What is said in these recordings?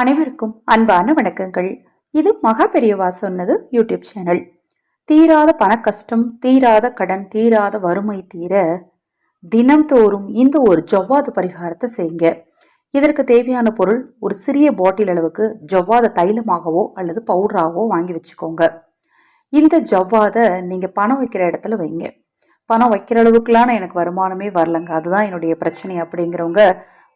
அனைவருக்கும் அன்பான வணக்கங்கள். இது மகா பெரியவா சொன்னது யூடியூப் சேனல். தீராத பண கஷ்டம் தீராத கடன் தீராத வறுமை தீர தினம்தோறும் இந்த ஒரு ஜவ்வாது பரிகாரத்தை செய்யுங்க. இதற்கு தேவையான பொருள் ஒரு சிறிய பாட்டில் அளவுக்கு ஜவ்வாத தைலமாகவோ அல்லது பவுடராகவோ வாங்கி வச்சுக்கோங்க. இந்த ஜவ்வாதை நீங்கள் பணம் வைக்கிற இடத்துல வைங்க. பணம் வைக்கிற அளவுக்குலாம் எனக்கு வருமானமே வரலங்க. அதுதான் என்னுடைய பிரச்சனை அப்படிங்கிறவங்க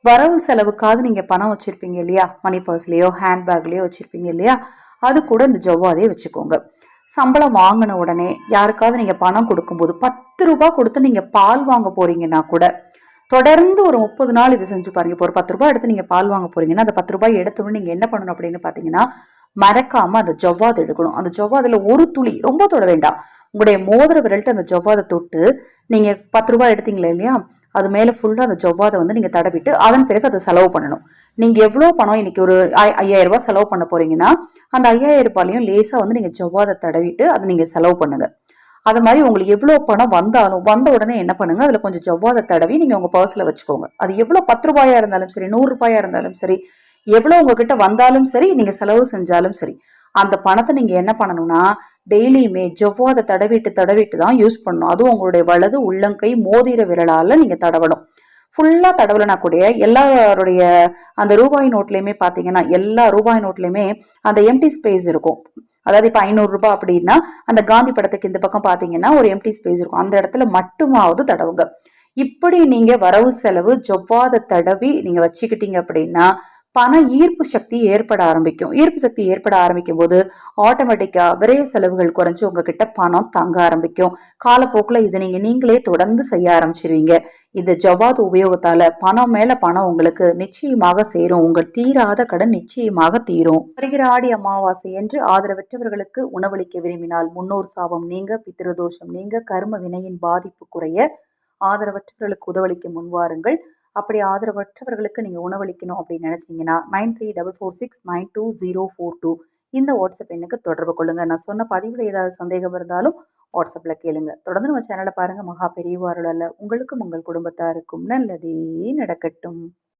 வரவு செலவுக்காவது நீங்கள் பணம் வச்சுருப்பீங்க இல்லையா? மணி பர்ஸ்லேயோ ஹேண்ட்பேக்லேயோ வச்சுருப்பீங்க இல்லையா? அது கூட இந்த ஜவ்வாதே வச்சுக்கோங்க. சம்பளம் வாங்கின உடனே யாருக்காவது நீங்கள் பணம் கொடுக்கும்போது பத்து ரூபாய் கொடுத்து நீங்கள் பால் வாங்க போறீங்கன்னா கூட தொடர்ந்து ஒரு முப்பது நாள் இது செஞ்சு பாருங்க. இப்போ ஒரு பத்து ரூபாய் எடுத்து நீங்கள் பால் வாங்க போறீங்கன்னா அந்த பத்து ரூபாய் எடுத்தோன்னு நீங்கள் என்ன பண்ணணும் அப்படின்னு பார்த்தீங்கன்னா மறக்காம அந்த ஜவ்வாது எடுக்கணும். அந்த ஜவ்வாதுல ஒரு துளி ரொம்ப தொட வேண்டாம். உங்களுடைய மோதிர விரல்ட்டு அந்த ஜவ்வாதை தொட்டு நீங்கள் பத்து ரூபாய் எடுத்தீங்களே இல்லையா? அது மேலே ஃபுல்லாக அந்த ஜவ்வாதை வந்து நீங்கள் தடவிட்டு அதன் பிறகு அதை செலவு பண்ணணும். நீங்கள் எவ்வளோ பணம் இன்னைக்கு ஒரு ஐயாயிரம் ரூபாய் செலவு பண்ண போகிறீங்கன்னா அந்த ஐயாயிரம் ரூபாயிலையும் லேசாக வந்து நீங்கள் ஜவ்வாதை தடவிட்டு அதை நீங்கள் செலவு பண்ணுங்கள் அது மாதிரி உங்களுக்கு எவ்வளோ பணம் வந்தாலும் வந்த உடனே என்ன பண்ணுங்கள் அதில் கொஞ்சம் ஜவ்வாதை தடவி நீங்கள் உங்கள் பர்ஸில் வச்சுக்கோங்க. அது எவ்வளோ பத்து ரூபாயாக இருந்தாலும் சரி நூறுரூபாயாக இருந்தாலும் சரி எவ்வளோ உங்ககிட்ட வந்தாலும் சரி நீங்கள் செலவு செஞ்சாலும் சரி அந்த பணத்தை நீங்கள் என்ன பண்ணணும்னா டெய்லியுமே ஜவ்வாதை தடவிட்டு தடவிட்டு தான் யூஸ் பண்ணணும். அதுவும் உங்களுடைய வலது உள்ளங்கை மோதிர விரலால் நீங்கள் தடவணும். ஃபுல்லாக தடவலைனா கூட எல்லாருடைய அந்த ரூபாய் நோட்லேயுமே பார்த்தீங்கன்னா எல்லா ரூபாய் நோட்லேயுமே அந்த எம்டி ஸ்பேஸ் இருக்கும். அதாவது இப்போ ஐநூறுரூபா அப்படின்னா அந்த காந்தி படத்துக்கு இந்த பக்கம் பார்த்தீங்கன்னா ஒரு எம்டி ஸ்பேஸ் இருக்கும். அந்த இடத்துல மட்டுமாவது தடவுங்க. இப்படி நீங்கள் வரவு செலவு ஜவ்வாத தடவி நீங்கள் வச்சுக்கிட்டீங்க அப்படின்னா பண ஈர்ப்பு சக்தி ஏற்பட ஆரம்பிக்கும். ஈர்ப்பு சக்தி ஏற்பட ஆரம்பிக்கும் போது ஆட்டோமேட்டிக்கா விரைய செலவுகள் குறைஞ்சு உங்ககிட்ட பணம் தங்க ஆரம்பிக்கும். காலப்போக்கில் இதை நீங்க நீங்களே தொடர்ந்து செய்ய ஆரம்பிச்சிருவீங்க. இந்த ஜவ்வாது உபயோகத்தால பணம் மேல பணம் உங்களுக்கு நிச்சயமாக சேரும். உங்கள் தீராத கடன் நிச்சயமாக தீரும். வருகிற ஆடி அமாவாசை என்று ஆதரவற்றவர்களுக்கு உணவளிக்க விரும்பினால் முன்னோர் சாபம் நீங்க பித்திருதோஷம் நீங்க கர்ம வினையின் பாதிப்பு குறைய ஆதரவற்றவர்களுக்கு உதவளிக்க முன்வாருங்கள். அப்படி ஆதரவற்றவர்களுக்கு நீங்கள் உணவளிக்கணும் அப்படின்னு நினச்சிங்கன்னா nine three double four six nine two zero four two இந்த வாட்ஸ்அப் எண்ணுக்கு தொடர்பு கொள்ளுங்கள் நான் சொன்ன பதிவில் ஏதாவது சந்தேகம் இருந்தாலும் வாட்ஸ்அப்பில் கேளுங்க. தொடர்ந்து நம்ம சேனலை பாருங்கள் மகா பெரியவாரோட உங்களுக்கும் உங்கள் குடும்பத்தாருக்கும் நல்லதே நடக்கட்டும்.